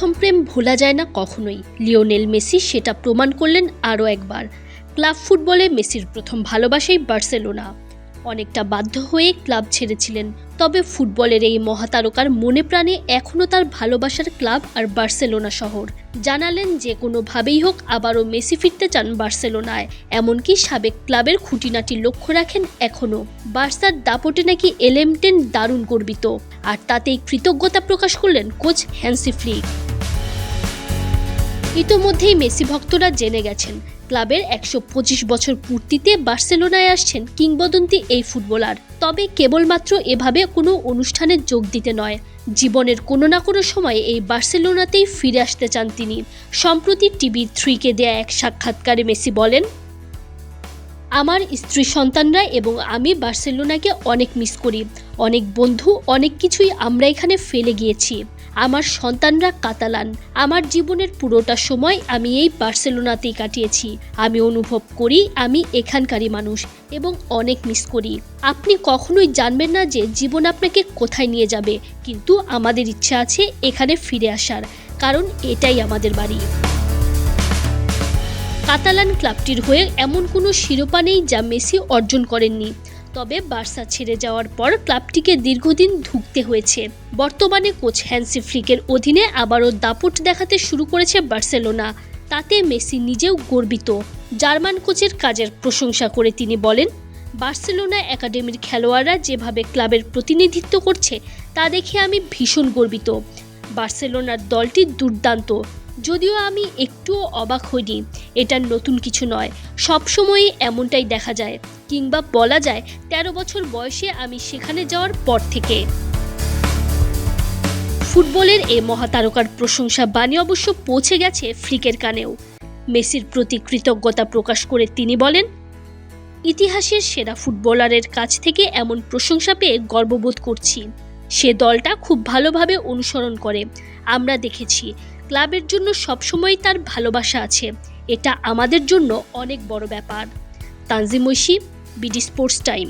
প্রথম প্রেম ভোলা যায় না কখনোই। লিওনেল মেসি সেটা প্রমাণ করলেন আরও একবার। ক্লাব ফুটবলে মেসির প্রথম ভালোবাসাই বার্সেলোনা। অনেকটা বাধ্য হয়ে ক্লাব ছেড়েছিলেন। তবে ফুটবলের এই মহাতারকার মনে প্রাণে এখনও তার ভালোবাসার ক্লাব আর বার্সেলোনা শহর। জানালেন যে কোনোভাবেই হোক আবারও মেসি ফিরতে চান বার্সেলোনায়। এমনকি সাবেক ক্লাবের খুঁটিনাটি লক্ষ্য রাখেন এখনও। বার্সার দাপটে নাকি এলেমটেন দারুণ গর্বিত। আর তাতেই কৃতজ্ঞতা প্রকাশ করলেন কোচ হ্যান্সি ফ্লিক। ইতোমধ্যেই মেসি ভক্তরা জেনে গেছেন, ক্লাবের একশো পঁচিশ বছর পূর্তিতে বার্সেলোনায় আসছেন কিংবদন্তি এই ফুটবলার। তবে কেবলমাত্র এভাবে কোনো অনুষ্ঠানে যোগ দিতে নয়, জীবনের কোনো না কোনো সময়ে এই বার্সেলোনাতেই ফিরে আসতে চান তিনি। সম্প্রতি টিভি থ্রিকে দেয়া এক সাক্ষাৎকারে মেসি বলেন, আমার স্ত্রী সন্তানরা এবং আমি বার্সেলোনাকে অনেক মিস করি, অনেক বন্ধু, অনেক কিছুই আমরা এখানে ফেলে গিয়েছি। আমার সন্তানরা কাতালান। আমার জীবনের পুরোটা সময় আমি এই বার্সেলোনাতেই কাটিয়েছি। আমি অনুভব করি আমি এখানকারই মানুষ এবং অনেক মিস করি। আপনি কখনোই জানবেন না যে জীবন আপনাকে কোথায় নিয়ে যাবে, কিন্তু আমাদের ইচ্ছা আছে এখানে ফিরে আসার, কারণ এটাই আমাদের বাড়ি। কাতালান ক্লাবটির হয়ে এমন কোনো শিরোপা নেই যা মেসি অর্জন করেননি। তবে বার্সা ছেড়ে যাওয়ার পর ক্লাবটিকে দীর্ঘদিন ধুঁকতে হয়েছে। বর্তমানে কোচ হ্যান্সি ফ্লিকের অধীনে আবারও দাপট দেখাতে শুরু করেছে বার্সেলোনা। তাতে মেসি নিজেও গর্বিত। জার্মান কোচের কাজের প্রশংসা করে তিনি বলেন, বার্সেলোনা একাডেমির খেলোয়াড়রা যেভাবে ক্লাবের প্রতিনিধিত্ব করছে, তা দেখে আমি ভীষণ গর্বিত। বার্সেলোনার দলটি দুর্দান্ত। যদিও আমি একটুও অবাক হইনি। এটা নতুন কিছু নয়। সবসময়ই এমনটাই দেখা যায়, কিংবা বলা যায় ১৩ বছর বয়সে আমি সেখানে যাওয়ার পর থেকে। ফুটবলের এই মহাতারকার প্রশংসা বাণী অবশ্য পৌঁছে গেছে ফ্লিকের কানেও। মেসির প্রতি কৃতজ্ঞতা প্রকাশ করে তিনি বলেন, ইতিহাসের সেরা ফুটবলারের কাছ থেকে এমন প্রশংসা পেয়ে গর্ববোধ করছি। সে দলটা খুব ভালোভাবে অনুসরণ করে। আমরা দেখেছি, ক্লাবের জন্য সবসময় তার ভালোবাসা আছে। এটা আমাদের জন্য অনেক বড় ব্যাপার। Tanzim Oishi BD sports time